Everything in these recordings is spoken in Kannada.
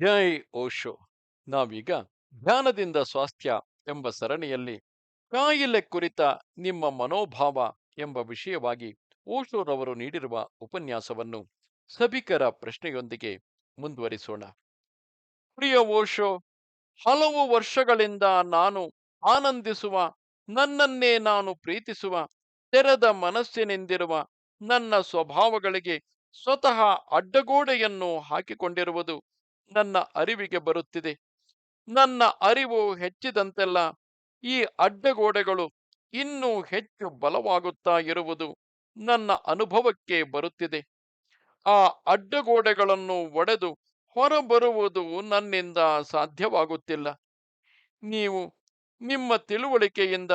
ಜೈ ಓಶೋ ನಾವೀಗ ಧ್ಯಾನದಿಂದ ಸ್ವಾಸ್ಥ್ಯ ಎಂಬ ಸರಣಿಯಲ್ಲಿ ಕಾಯಿಲೆ ಕುರಿತ ನಿಮ್ಮ ಮನೋಭಾವ ಎಂಬ ವಿಷಯವಾಗಿ ಓಶೋರವರು ನೀಡಿರುವ ಉಪನ್ಯಾಸವನ್ನು ಸಭಿಕರ ಪ್ರಶ್ನೆಯೊಂದಿಗೆ ಮುಂದುವರಿಸೋಣ. ಪ್ರಿಯ ಓಶೋ ಹಲವು ವರ್ಷಗಳಿಂದ ನಾನು ಆನಂದಿಸುವ, ನನ್ನನ್ನೇ ನಾನು ಪ್ರೀತಿಸುವ, ತೆರೆದ ಮನಸ್ಸಿನಿಂದಿರುವ, ನನ್ನ ಸ್ವಭಾವಗಳಿಗೆ ಸ್ವತಃ ಅಡ್ಡಗೋಡೆಯನ್ನು ಹಾಕಿಕೊಂಡಿರುವುದು ನನ್ನ ಅರಿವಿಗೆ ಬರುತ್ತಿದೆ. ನನ್ನ ಅರಿವು ಹೆಚ್ಚಿದಂತೆಲ್ಲ ಈ ಅಡ್ಡಗೋಡೆಗಳು ಇನ್ನೂ ಹೆಚ್ಚು ಬಲವಾಗುತ್ತಾ ಇರುವುದು ನನ್ನ ಅನುಭವಕ್ಕೆ ಬರುತ್ತಿದೆ. ಆ ಅಡ್ಡಗೋಡೆಗಳನ್ನು ಒಡೆದು ಹೊರಬರುವುದು ನನ್ನಿಂದ ಸಾಧ್ಯವಾಗುತ್ತಿಲ್ಲ. ನೀವು ನಿಮ್ಮ ತಿಳುವಳಿಕೆಯಿಂದ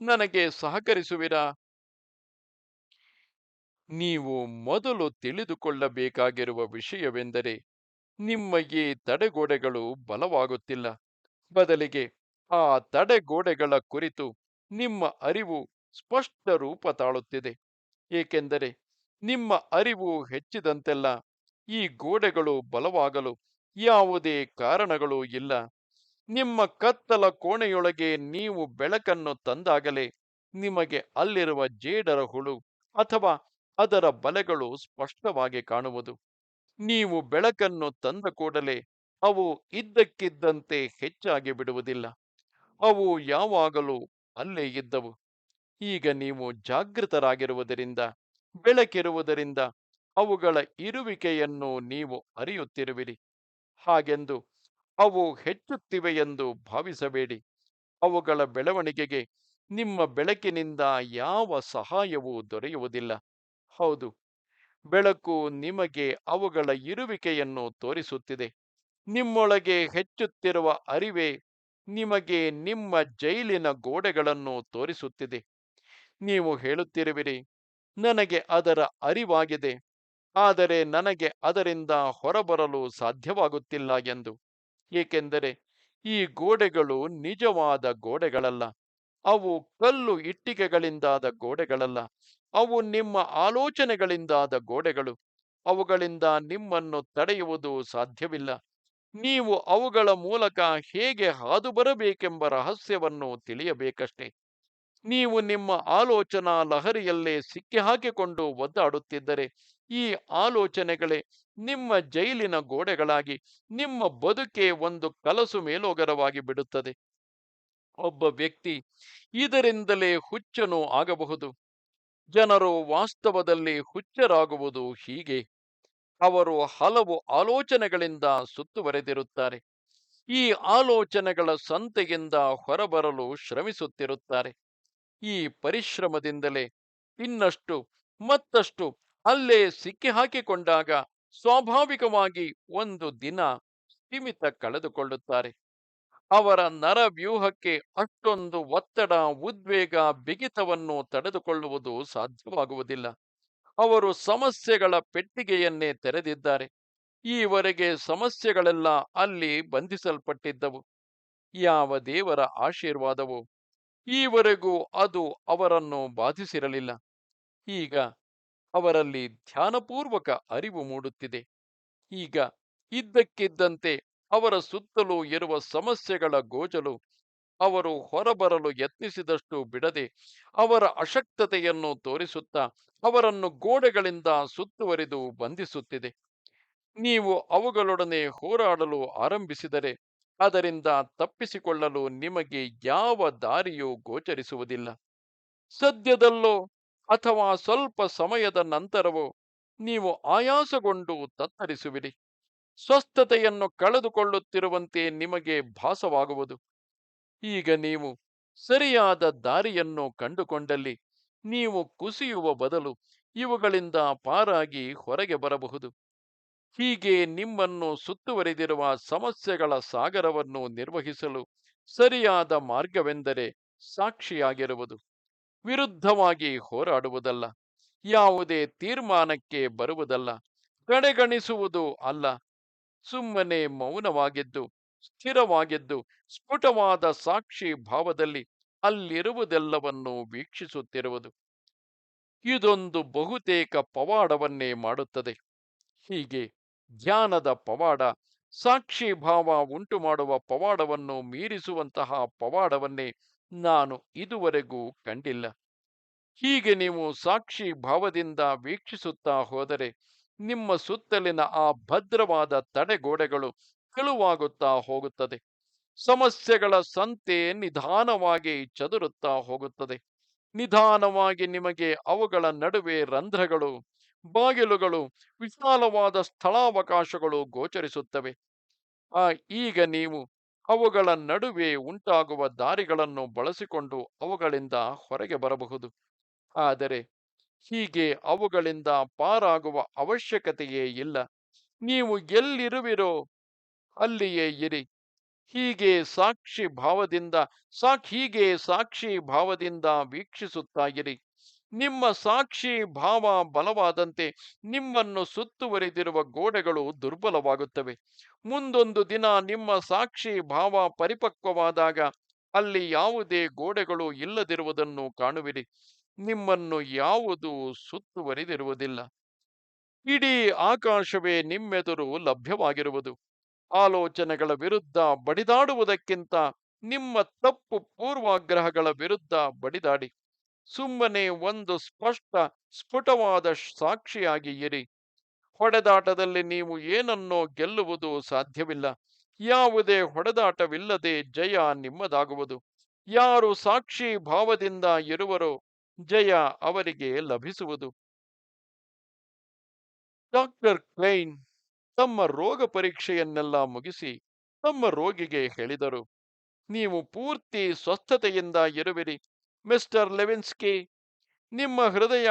ನನಗೆ ಸಹಕರಿಸುವಿರಾ? ನೀವು ಮೊದಲು ತಿಳಿದುಕೊಳ್ಳಬೇಕಾಗಿರುವ ವಿಷಯವೆಂದರೆ ನಿಮ್ಮ ಈ ತಡೆಗೋಡೆಗಳು ಬಲವಾಗುತ್ತಿಲ್ಲ. ಬದಲಿಗೆ ಆ ತಡೆಗೋಡೆಗಳ ಕುರಿತು ನಿಮ್ಮ ಅರಿವು ಸ್ಪಷ್ಟ ರೂಪ ತಾಳುತ್ತಿದೆ. ಏಕೆಂದರೆ ನಿಮ್ಮ ಅರಿವು ಹೆಚ್ಚಿದಂತೆಲ್ಲ ಈ ಗೋಡೆಗಳು ಬಲವಾಗಲು ಯಾವುದೇ ಕಾರಣಗಳು ಇಲ್ಲ. ನಿಮ್ಮ ಕತ್ತಲ ಕೋಣೆಯೊಳಗೆ ನೀವು ಬೆಳಕನ್ನು ತಂದಾಗಲೇ ನಿಮಗೆ ಅಲ್ಲಿರುವ ಜೇಡರ ಹುಳು ಅಥವಾ ಅದರ ಬಲೆಗಳು ಸ್ಪಷ್ಟವಾಗಿ ಕಾಣುವುದು. ನೀವು ಬೆಳಕನ್ನು ತಂದ ಕೂಡಲೇ ಅವು ಇದ್ದಕ್ಕಿದ್ದಂತೆ ಹೆಚ್ಚಾಗಿ ಬಿಡುವುದಿಲ್ಲ. ಅವು ಯಾವಾಗಲೂ ಅಲ್ಲೇ ಇದ್ದವು. ಈಗ ನೀವು ಜಾಗೃತರಾಗಿರುವುದರಿಂದ, ಬೆಳಕಿರುವುದರಿಂದ ಅವುಗಳ ಇರುವಿಕೆಯನ್ನು ನೀವು ಅರಿಯುತ್ತಿರುವಿರಿ. ಹಾಗೆಂದು ಅವು ಹೆಚ್ಚುತ್ತಿವೆ ಎಂದು ಭಾವಿಸಬೇಡಿ. ಅವುಗಳ ಬೆಳವಣಿಗೆಗೆ ನಿಮ್ಮ ಬೆಳಕಿನಿಂದ ಯಾವ ಸಹಾಯವೂ ದೊರೆಯುವುದಿಲ್ಲ. ಹೌದು. ಬೆಳಕು ನಿಮಗೆ ಅವುಗಳ ಇರುವಿಕೆಯನ್ನು ತೋರಿಸುತ್ತಿದೆ. ನಿಮ್ಮೊಳಗೆ ಹೆಚ್ಚುತ್ತಿರುವ ಅರಿವೇ ನಿಮಗೆ ನಿಮ್ಮ ಜೈಲಿನ ಗೋಡೆಗಳನ್ನು ತೋರಿಸುತ್ತಿದೆ. ನೀವು ಹೇಳುತ್ತಿರುವಿರಿ, ನನಗೆ ಅದರ ಅರಿವಾಗಿದೆ, ಆದರೆ ನನಗೆ ಅದರಿಂದ ಹೊರಬರಲು ಸಾಧ್ಯವಾಗುತ್ತಿಲ್ಲ ಎಂದು. ಏಕೆಂದರೆ ಈ ಗೋಡೆಗಳು ನಿಜವಾದ ಗೋಡೆಗಳಲ್ಲ. ಅವು ಕಲ್ಲು ಇಟ್ಟಿಗೆಗಳಿಂದಾದ ಗೋಡೆಗಳಲ್ಲ. ಅವು ನಿಮ್ಮ ಆಲೋಚನೆಗಳಿಂದಾದ ಗೋಡೆಗಳು. ಅವುಗಳಿಂದ ನಿಮ್ಮನ್ನು ತಡೆಯುವುದು ಸಾಧ್ಯವಿಲ್ಲ. ನೀವು ಅವುಗಳ ಮೂಲಕ ಹೇಗೆ ಹಾದು ಬರಬೇಕೆಂಬ ರಹಸ್ಯವನ್ನು ತಿಳಿಯಬೇಕಷ್ಟೇ. ನೀವು ನಿಮ್ಮ ಆಲೋಚನಾ ಲಹರಿಯಲ್ಲೇ ಸಿಕ್ಕಿ ಹಾಕಿಕೊಂಡು ಒದ್ದಾಡುತ್ತಿದ್ದರೆ ಈ ಆಲೋಚನೆಗಳೇ ನಿಮ್ಮ ಜೈಲಿನ ಗೋಡೆಗಳಾಗಿ, ನಿಮ್ಮ ಬದುಕೆ ಒಂದು ಕಲಸು ಮೇಲೋಗರವಾಗಿ ಬಿಡುತ್ತದೆ. ಒಬ್ಬ ವ್ಯಕ್ತಿ ಇದರಿಂದಲೇ ಹುಚ್ಚನು ಆಗಬಹುದು. ಜನರು ವಾಸ್ತವದಲ್ಲಿ ಹುಚ್ಚರಾಗುವುದು ಹೀಗೆ. ಅವರು ಹಲವು ಆಲೋಚನೆಗಳಿಂದ ಸುತ್ತುವರೆದಿರುತ್ತಾರೆ. ಈ ಆಲೋಚನೆಗಳ ಸಂತೆಯಿಂದ ಹೊರಬರಲು ಶ್ರಮಿಸುತ್ತಿರುತ್ತಾರೆ. ಈ ಪರಿಶ್ರಮದಿಂದಲೇ ಇನ್ನಷ್ಟು, ಮತ್ತಷ್ಟು ಅಲ್ಲೇ ಸಿಕ್ಕಿಹಾಕಿಕೊಂಡಾಗ ಸ್ವಾಭಾವಿಕವಾಗಿ ಒಂದು ದಿನ ಸೀಮಿತ ಕಳೆದುಕೊಳ್ಳುತ್ತಾರೆ. ಅವರ ನರವ್ಯೂಹಕ್ಕೆ ಅಷ್ಟೊಂದು ಒತ್ತಡ, ಉದ್ವೇಗ, ಬಿಗಿತವನ್ನು ತಡೆದುಕೊಳ್ಳುವುದು ಸಾಧ್ಯವಾಗುವುದಿಲ್ಲ. ಅವರು ಸಮಸ್ಯೆಗಳ ಪೆಟ್ಟಿಗೆಯನ್ನೇ ತೆರೆದಿದ್ದಾರೆ. ಈವರೆಗೆ ಸಮಸ್ಯೆಗಳೆಲ್ಲ ಅಲ್ಲಿ ಬಂಧಿಸಲ್ಪಟ್ಟಿದ್ದವು. ಯಾವ ದೇವರ ಆಶೀರ್ವಾದವು, ಈವರೆಗೂ ಅದು ಅವರನ್ನು ಬಾಧಿಸಿರಲಿಲ್ಲ. ಈಗ ಅವರಲ್ಲಿ ಧ್ಯಾನಪೂರ್ವಕ ಅರಿವು ಮೂಡುತ್ತಿದೆ. ಈಗ ಇದ್ದಕ್ಕಿದ್ದಂತೆ ಅವರ ಸುತ್ತಲೂ ಇರುವ ಸಮಸ್ಯೆಗಳ ಗೋಜಲು ಅವರು ಹೊರಬರಲು ಯತ್ನಿಸಿದಷ್ಟು ಬಿಡದೆ ಅವರ ಅಶಕ್ತತೆಯನ್ನು ತೋರಿಸುತ್ತಾ ಅವರನ್ನು ಗೋಡೆಗಳಿಂದ ಸುತ್ತುವರಿದು ಬಂಧಿಸುತ್ತಿದೆ. ನೀವು ಅವುಗಳೊಡನೆ ಹೋರಾಡಲು ಆರಂಭಿಸಿದರೆ ಅದರಿಂದ ತಪ್ಪಿಸಿಕೊಳ್ಳಲು ನಿಮಗೆ ಯಾವ ದಾರಿಯೂ ಗೋಚರಿಸುವುದಿಲ್ಲ. ಸದ್ಯದಲ್ಲೋ ಅಥವಾ ಸ್ವಲ್ಪ ಸಮಯದ ನಂತರವೋ ನೀವು ಆಯಾಸಗೊಂಡು ತತ್ತರಿಸುವಿರಿ. ಸ್ವಸ್ಥತೆಯನ್ನು ಕಳೆದುಕೊಳ್ಳುತ್ತಿರುವಂತೆ ನಿಮಗೆ ಭಾಸವಾಗುವುದು. ಈಗ ನೀವು ಸರಿಯಾದ ದಾರಿಯನ್ನು ಕಂಡುಕೊಂಡಲ್ಲಿ ನೀವು ಕುಸಿಯುವ ಬದಲು ಇವುಗಳಿಂದ ಪಾರಾಗಿ ಹೊರಗೆ ಬರಬಹುದು. ಹೀಗೆ ನಿಮ್ಮನ್ನು ಸುತ್ತುವರಿದಿರುವ ಸಮಸ್ಯೆಗಳ ಸಾಗರವನ್ನು ನಿರ್ವಹಿಸಲು ಸರಿಯಾದ ಮಾರ್ಗವೆಂದರೆ ಸಾಕ್ಷಿಯಾಗಿರುವುದು. ವಿರುದ್ಧವಾಗಿ ಹೋರಾಡುವುದಲ್ಲ, ಯಾವುದೇ ತೀರ್ಮಾನಕ್ಕೆ ಬರುವುದಲ್ಲ, ಕಡೆಗಣಿಸುವುದು ಅಲ್ಲ. ಸುಮ್ಮನೆ ಮೌನವಾಗಿದ್ದು, ಸ್ಥಿರವಾಗಿದ್ದು, ಸ್ಫುಟವಾದ ಸಾಕ್ಷಿ ಭಾವದಲ್ಲಿ ಅಲ್ಲಿರುವುದೆಲ್ಲವನ್ನೂ ವೀಕ್ಷಿಸುತ್ತಿರುವುದು. ಇದೊಂದು ಬಹುತೇಕ ಪವಾಡವನ್ನೇ ಮಾಡುತ್ತದೆ. ಹೀಗೆ ಧ್ಯಾನದ ಪವಾಡ, ಸಾಕ್ಷಿ ಭಾವ ಉಂಟು ಮಾಡುವ ಪವಾಡವನ್ನು ಮೀರಿಸುವಂತಹ ಪವಾಡವನ್ನೇ ನಾನು ಇದುವರೆಗೂ ಕಂಡಿಲ್ಲ. ಹೀಗೆ ನೀವು ಸಾಕ್ಷಿ ಭಾವದಿಂದ ವೀಕ್ಷಿಸುತ್ತಾ ಹೋದರೆ ನಿಮ್ಮ ಸುತ್ತಲಿನ ಆ ಭದ್ರವಾದ ತಡೆಗೋಡೆಗಳು ತಿಳುವಾಗುತ್ತಾ ಹೋಗುತ್ತದೆ. ಸಮಸ್ಯೆಗಳ ಸಂತೆ ನಿಧಾನವಾಗಿ ಚದುರುತ್ತಾ ಹೋಗುತ್ತದೆ. ನಿಧಾನವಾಗಿ ನಿಮಗೆ ಅವುಗಳ ನಡುವೆ ರಂಧ್ರಗಳು, ಬಾಗಿಲುಗಳು, ವಿಶಾಲವಾದ ಸ್ಥಳಾವಕಾಶಗಳು ಗೋಚರಿಸುತ್ತವೆ. ಆ, ಈಗ ನೀವು ಅವುಗಳ ನಡುವೆ ಉಂಟಾಗುವ ದಾರಿಗಳನ್ನು ಬಳಸಿಕೊಂಡು ಅವುಗಳಿಂದ ಹೊರಗೆ ಬರಬಹುದು. ಆದರೆ ಹೀಗೆ ಅವುಗಳಿಂದ ಪಾರಾಗುವ ಅವಶ್ಯಕತೆಯೇ ಇಲ್ಲ. ನೀವು ಎಲ್ಲಿರುವಿರೋ ಅಲ್ಲಿಯೇ ಇರಿ. ಹೀಗೆ ಸಾಕ್ಷಿ ಭಾವದಿಂದ, ಸಾಕ್, ಹೀಗೆ ಸಾಕ್ಷಿ ಭಾವದಿಂದ ವೀಕ್ಷಿಸುತ್ತಾ ಇರಿ. ನಿಮ್ಮ ಸಾಕ್ಷಿ ಭಾವ ಬಲವಾದಂತೆ ನಿಮ್ಮನ್ನು ಸುತ್ತುವರಿದಿರುವ ಗೋಡೆಗಳು ದುರ್ಬಲವಾಗುತ್ತವೆ. ಮುಂದೊಂದು ದಿನ ನಿಮ್ಮ ಸಾಕ್ಷಿ ಭಾವ ಪರಿಪಕ್ವವಾದಾಗ ಅಲ್ಲಿ ಯಾವುದೇ ಗೋಡೆಗಳು ಇಲ್ಲದಿರುವುದನ್ನು ಕಾಣುವಿರಿ. ನಿಮ್ಮನ್ನು ಯಾವುದು ಸುತ್ತುವರಿದಿರುವುದಿಲ್ಲ. ಇಡೀ ಆಕಾಶವೇ ನಿಮ್ಮೆದುರು ಲಭ್ಯವಾಗಿರುವುದು. ಆಲೋಚನೆಗಳ ವಿರುದ್ಧ ಬಡಿದಾಡುವುದಕ್ಕಿಂತ ನಿಮ್ಮ ತಪ್ಪು ಪೂರ್ವಾಗ್ರಹಗಳ ವಿರುದ್ಧ ಬಡಿದಾಡಿ. ಸುಮ್ಮನೆ ಒಂದು ಸ್ಪಷ್ಟ, ಸ್ಫುಟವಾದ ಸಾಕ್ಷಿಯಾಗಿ ಇರಿ. ಹೊಡೆದಾಟದಲ್ಲಿ ನೀವು ಏನನ್ನೋ ಗೆಲ್ಲುವುದು ಸಾಧ್ಯವಿಲ್ಲ. ಯಾವುದೇ ಹೊಡೆದಾಟವಿಲ್ಲದೆ ಜಯ ನಿಮ್ಮದಾಗುವುದು. ಯಾರು ಸಾಕ್ಷಿ ಭಾವದಿಂದ ಇರುವರೋ ಜಯ ಅವರಿಗೆ ಲಭಿಸುವುದು. ಡಾಕ್ಟರ್ ಕ್ಲೈನ್ ತಮ್ಮ ರೋಗ ಪರೀಕ್ಷೆಯನ್ನೆಲ್ಲ ಮುಗಿಸಿ ತಮ್ಮ ರೋಗಿಗೆ ಹೇಳಿದರು, ನೀವು ಪೂರ್ತಿ ಸ್ವಸ್ಥತೆಯಿಂದ ಇರುವಿರಿ, ಮಿಸ್ಟರ್ ಲೆವಿನ್ಸ್ಕಿ. ನಿಮ್ಮ ಹೃದಯ,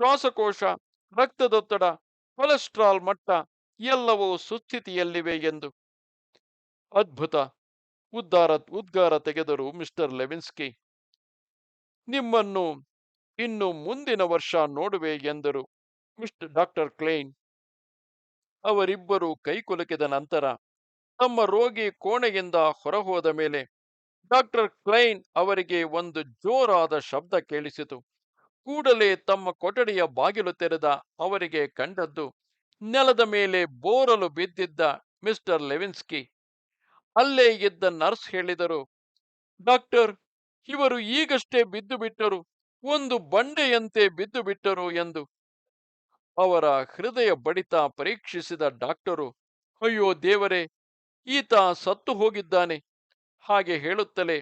ಶ್ವಾಸಕೋಶ, ರಕ್ತದೊತ್ತಡ, ಕೊಲೆಸ್ಟ್ರಾಲ್ ಮಟ್ಟ ಎಲ್ಲವೂ ಸುಸ್ಥಿತಿಯಲ್ಲಿವೆ ಎಂದು. ಅದ್ಭುತ. ಉದ್ಧಾರ ಉದ್ಗಾರ ತೆಗೆದರು ಮಿಸ್ಟರ್ ಲೆವಿನ್ಸ್ಕಿ. ನಿಮ್ಮನ್ನು ಇನ್ನು ಮುಂದಿನ ವರ್ಷ ನೋಡುವೆ ಎಂದರು. ಮಿಸ್ಟರ್ ಡಾಕ್ಟರ್ ಕ್ಲೈನ್ ಅವರಿಬ್ಬರು ಕೈಕುಲುಕಿದ ನಂತರ ತಮ್ಮ ರೋಗಿ ಕೋಣೆಯಿಂದ ಹೊರಹೋದ ಮೇಲೆ ಡಾಕ್ಟರ್ ಕ್ಲೈನ್ ಅವರಿಗೆ ಒಂದು ಜೋರಾದ ಶಬ್ದ ಕೇಳಿಸಿತು. ಕೂಡಲೇ ತಮ್ಮ ಕೊಠಡಿಯ ಬಾಗಿಲು ತೆರೆದ ಅವರಿಗೆ ಕಂಡದ್ದು ನೆಲದ ಮೇಲೆ ಬೋರಲು ಬಿದ್ದಿದ್ದ ಮಿಸ್ಟರ್ ಲೆವಿನ್ಸ್ಕಿ. ಅಲ್ಲೇ ಇದ್ದ ನರ್ಸ್ ಹೇಳಿದರು, ಡಾಕ್ಟರ್ ಇವರು ಈಗಷ್ಟೇ ಬಿದ್ದು ಬಿಟ್ಟರು ಒಂದು ಬಂಡೆಯಂತೆ ಬಿದ್ದು ಬಿಟ್ಟರು ಎಂದು. ಅವರ ಹೃದಯ ಬಡಿತ ಪರೀಕ್ಷಿಸಿದ ಡಾಕ್ಟರು, ಅಯ್ಯೋ ದೇವರೇ, ಈತ ಸತ್ತು ಹೋಗಿದ್ದಾನೆ. ಹಾಗೆ ಹೇಳುತ್ತಲೇ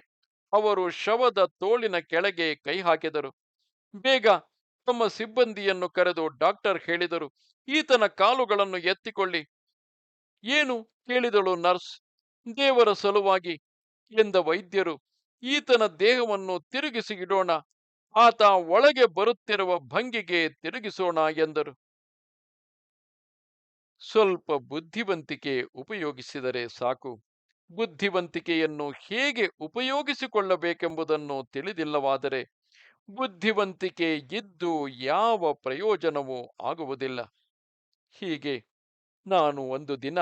ಅವರು ಶವದ ತೋಳಿನ ಕೆಳಗೆ ಕೈ ಹಾಕಿದರು. ಬೇಗ ತಮ್ಮ ಸಿಬ್ಬಂದಿಯನ್ನು ಕರೆದು ಡಾಕ್ಟರ್ ಹೇಳಿದರು, ಈತನ ಕಾಲುಗಳನ್ನು ಎತ್ತಿಕೊಳ್ಳಿ. ಏನು ಕೇಳಿದಳು ನರ್ಸ್, ದೇವರ ಸಲುವಾಗಿ ಎಂದ ವೈದ್ಯರು ಈತನ ದೇಹವನ್ನು ತಿರುಗಿಸಿ ಇಡೋಣ. ಆತ ಒಳಗೆ ಬರುತ್ತಿರುವ ಭಂಗಿಗೆ ತಿರುಗಿಸೋಣ ಎಂದರು. ಸ್ವಲ್ಪ ಬುದ್ಧಿವಂತಿಕೆ ಉಪಯೋಗಿಸಿದರೆ ಸಾಕು. ಬುದ್ಧಿವಂತಿಕೆಯನ್ನು ಹೇಗೆ ಉಪಯೋಗಿಸಿಕೊಳ್ಳಬೇಕೆಂಬುದನ್ನು ತಿಳಿದಿಲ್ಲವಾದರೆ ಬುದ್ಧಿವಂತಿಕೆ ಇದ್ದು ಯಾವ ಪ್ರಯೋಜನವೂ ಆಗುವುದಿಲ್ಲ. ಹೀಗೆ ನಾನು ಒಂದು ದಿನ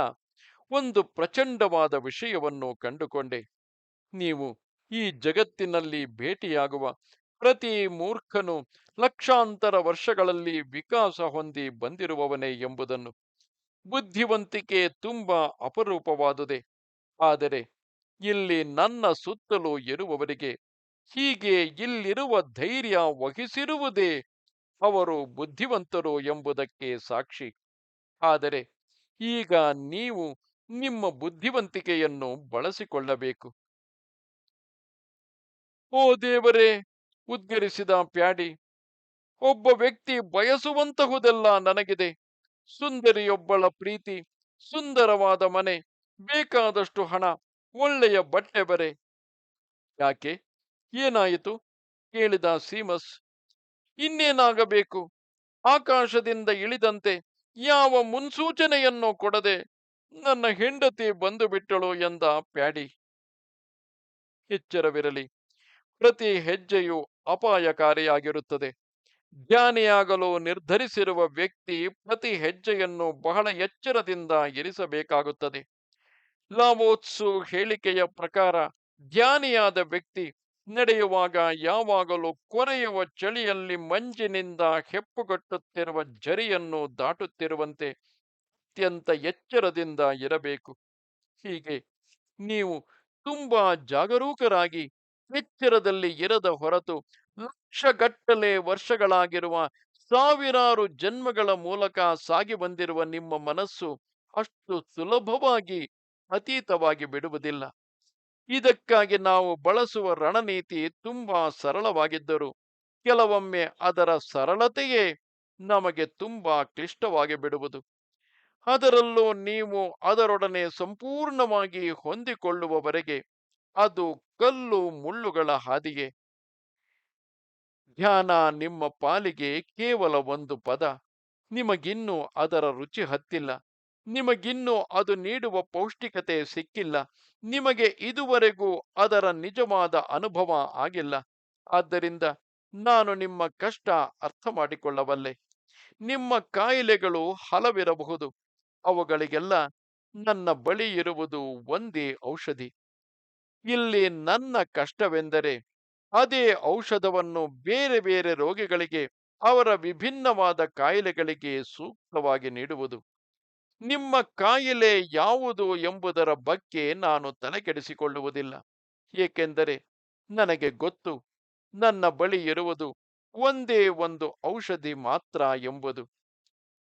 ಒಂದು ಪ್ರಚಂಡವಾದ ವಿಷಯವನ್ನು ಕಂಡುಕೊಂಡೆ. ನೀವು ಈ ಜಗತ್ತಿನಲ್ಲಿ ಭೇಟಿಯಾಗುವ ಪ್ರತಿ ಮೂರ್ಖನು ಲಕ್ಷಾಂತರ ವರ್ಷಗಳಲ್ಲಿ ವಿಕಾಸ ಹೊಂದಿ ಬಂದಿರುವವನೇ ಎಂಬುದನ್ನು ಬುದ್ಧಿವಂತಿಕೆ ತುಂಬ ಅಪರೂಪವಾದುದೆ. ಆದರೆ ಇಲ್ಲಿ ನನ್ನ ಸುತ್ತಲೂ ಇರುವವರಿಗೆ ಹೀಗೆ ಇಲ್ಲಿರುವ ಧೈರ್ಯ ವಹಿಸಿರುವುದೇ ಅವರು ಬುದ್ಧಿವಂತರು ಎಂಬುದಕ್ಕೆ ಸಾಕ್ಷಿ. ಆದರೆ ಈಗ ನೀವು ನಿಮ್ಮ ಬುದ್ಧಿವಂತಿಕೆಯನ್ನು ಬಳಸಿಕೊಳ್ಳಬೇಕು. ಓ ದೇವರೇ, ಉದ್ಗರಿಸಿದ ಪ್ಯಾಡಿ. ಒಬ್ಬ ವ್ಯಕ್ತಿ ಬಯಸುವಂತಹುದೆಲ್ಲ ನನಗಿದೆ. ಸುಂದರಿಯೊಬ್ಬಳ ಪ್ರೀತಿ, ಸುಂದರವಾದ ಮನೆ, ಬೇಕಾದಷ್ಟು ಹಣ, ಒಳ್ಳೆಯ ಬಟ್ಟೆ ಬರೆ. ಯಾಕೆ? ಏನಾಯಿತು? ಕೇಳಿದ ಸೀಮಸ್. ಇನ್ನೇನಾಗಬೇಕು? ಆಕಾಶದಿಂದ ಇಳಿದಂತೆ ಯಾವ ಮುನ್ಸೂಚನೆಯನ್ನು ಕೊಡದೆ ನನ್ನ ಹೆಂಡತಿ ಬಂದು ಬಿಟ್ಟಳು ಎಂದ ಪ್ಯಾಡಿ. ಎಚ್ಚರವಿರಲಿ. ಪ್ರತಿ ಹೆಜ್ಜೆಯು ಅಪಾಯಕಾರಿಯಾಗಿರುತ್ತದೆ. ಜ್ಞಾನಿಯಾಗಲು ನಿರ್ಧರಿಸಿರುವ ವ್ಯಕ್ತಿ ಪ್ರತಿ ಹೆಜ್ಜೆಯನ್ನು ಬಹಳ ಎಚ್ಚರದಿಂದ ಇರಿಸಬೇಕಾಗುತ್ತದೆ. ಲಾವೋತ್ಸು ಹೇಳಿಕೆಯ ಪ್ರಕಾರ, ಜ್ಞಾನಿಯಾದ ವ್ಯಕ್ತಿ ನಡೆಯುವಾಗ ಯಾವಾಗಲೂ ಕೊರೆಯುವ ಚಳಿಯಲ್ಲಿ ಮಂಜಿನಿಂದ ಹೆಪ್ಪುಗಟ್ಟುತ್ತಿರುವ ಜರಿಯನ್ನು ದಾಟುತ್ತಿರುವಂತೆ ಅತ್ಯಂತ ಎಚ್ಚರದಿಂದ ಇರಬೇಕು. ಹೀಗೆ ನೀವು ತುಂಬಾ ಜಾಗರೂಕರಾಗಿ ಎಚ್ಚರದಲ್ಲಿ ಇರದ ಹೊರತು ಲಕ್ಷಗಟ್ಟಲೆ ವರ್ಷಗಳಾಗಿರುವ ಸಾವಿರಾರು ಜನ್ಮಗಳ ಮೂಲಕ ಸಾಗಿ ಬಂದಿರುವ ನಿಮ್ಮ ಮನಸ್ಸು ಅಷ್ಟು ಸುಲಭವಾಗಿ ಅತೀತವಾಗಿ ಬಿಡುವುದಿಲ್ಲ. ಇದಕ್ಕಾಗಿ ನಾವು ಬಳಸುವ ರಣನೀತಿ ತುಂಬಾ ಸರಳವಾಗಿದ್ದರು ಕೆಲವೊಮ್ಮೆ ಅದರ ಸರಳತೆಯೇ ನಮಗೆ ತುಂಬಾ ಕ್ಲಿಷ್ಟವಾಗಿ ಬಿಡುವುದು. ಅದರಲ್ಲೂ ನೀವು ಅದರೊಡನೆ ಸಂಪೂರ್ಣವಾಗಿ ಹೊಂದಿಕೊಳ್ಳುವವರೆಗೆ ಅದು ಕಲ್ಲು ಮುಳ್ಳುಗಳ ಹಾದಿಗೆ. ಧ್ಯಾನ ನಿಮ್ಮ ಪಾಲಿಗೆ ಕೇವಲ ಒಂದು ಪದ. ನಿಮಗಿನ್ನೂ ಅದರ ರುಚಿ ಹತ್ತಿಲ್ಲ. ನಿಮಗಿನ್ನೂ ಅದು ನೀಡುವ ಪೌಷ್ಟಿಕತೆ ಸಿಕ್ಕಿಲ್ಲ. ನಿಮಗೆ ಇದುವರೆಗೂ ಅದರ ನಿಜವಾದ ಅನುಭವ ಆಗಿಲ್ಲ. ಆದ್ದರಿಂದ ನಾನು ನಿಮ್ಮ ಕಷ್ಟ ಅರ್ಥ ಮಾಡಿಕೊಳ್ಳಬಲ್ಲೆ. ನಿಮ್ಮ ಕಾಯಿಲೆಗಳು ಹಲವಿರಬಹುದು. ಅವುಗಳಿಗೆಲ್ಲ ನನ್ನ ಬಳಿ ಇರುವುದು ಒಂದೇ ಔಷಧಿ. ಇಲ್ಲಿ ನನ್ನ ಕಷ್ಟವೆಂದರೆ ಅದೇ ಔಷಧವನ್ನು ಬೇರೆ ಬೇರೆ ರೋಗಿಗಳಿಗೆ, ಅವರ ವಿಭಿನ್ನವಾದ ಕಾಯಿಲೆಗಳಿಗೆ ಸೂಕ್ತವಾಗಿ ನೀಡುವುದು. ನಿಮ್ಮ ಕಾಯಿಲೆ ಯಾವುದು ಎಂಬುದರ ಬಗ್ಗೆ ನಾನು ತಲೆಕೆಡಿಸಿಕೊಳ್ಳುವುದಿಲ್ಲ. ಏಕೆಂದರೆ ನನಗೆ ಗೊತ್ತು, ನನ್ನ ಬಳಿ ಇರುವುದು ಒಂದೇ ಒಂದು ಔಷಧಿ ಮಾತ್ರ ಎಂಬುದು.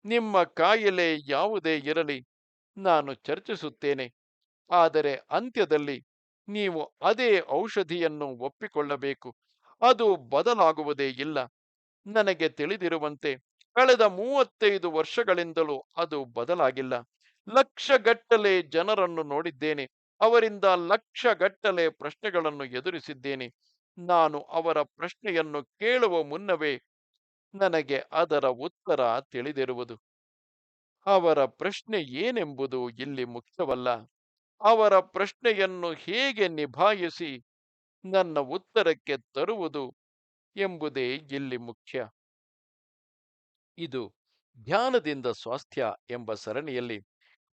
ನಿಮ್ಮ ಕಾಯಿಲೆ ಯಾವುದೇ ಇರಲಿ, ನಾನು ಚರ್ಚಿಸುತ್ತೇನೆ. ಆದರೆ ಅಂತ್ಯದಲ್ಲಿ ನೀವು ಅದೇ ಔಷಧಿಯನ್ನು ಒಪ್ಪಿಕೊಳ್ಳಬೇಕು. ಅದು ಬದಲಾಗುವುದೇ ಇಲ್ಲ. ನನಗೆ ತಿಳಿದಿರುವಂತೆ ಕಳೆದ ಮೂವತ್ತೈದು ವರ್ಷಗಳಿಂದಲೂ ಅದು ಬದಲಾಗಿಲ್ಲ. ಲಕ್ಷಗಟ್ಟಲೆ ಜನರನ್ನು ನೋಡಿದ್ದೇನೆ. ಅವರಿಂದ ಲಕ್ಷಗಟ್ಟಲೆ ಪ್ರಶ್ನೆಗಳನ್ನು ಎದುರಿಸಿದ್ದೇನೆ. ನಾನು ಅವರ ಪ್ರಶ್ನೆಯನ್ನು ಕೇಳುವ ಮುನ್ನವೇ ನನಗೆ ಅದರ ಉತ್ತರ ತಿಳಿದಿರುವುದು. ಅವರ ಪ್ರಶ್ನೆ ಏನೆಂಬುದು ಇಲ್ಲಿ ಮುಖ್ಯವಲ್ಲ. ಅವರ ಪ್ರಶ್ನೆಯನ್ನು ಹೇಗೆ ನಿಭಾಯಿಸಿ ನನ್ನ ಉತ್ತರಕ್ಕೆ ತರುವುದು ಎಂಬುದೇ ಇಲ್ಲಿ ಮುಖ್ಯ. ಇದು ಧ್ಯಾನದಿಂದ ಸ್ವಾಸ್ಥ್ಯ ಎಂಬ ಸರಣಿಯಲ್ಲಿ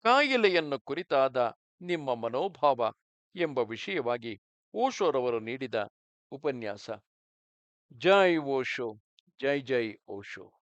ಕಾಯಿಲೆಯನ್ನು ಕುರಿತಾದ ನಿಮ್ಮ ಮನೋಭಾವ ಎಂಬ ವಿಷಯವಾಗಿ ಓಶೋರವರು ನೀಡಿದ ಉಪನ್ಯಾಸ. ಜೈ ಓಶೋ, ಜೈ ಜೈ ಓಶೋ.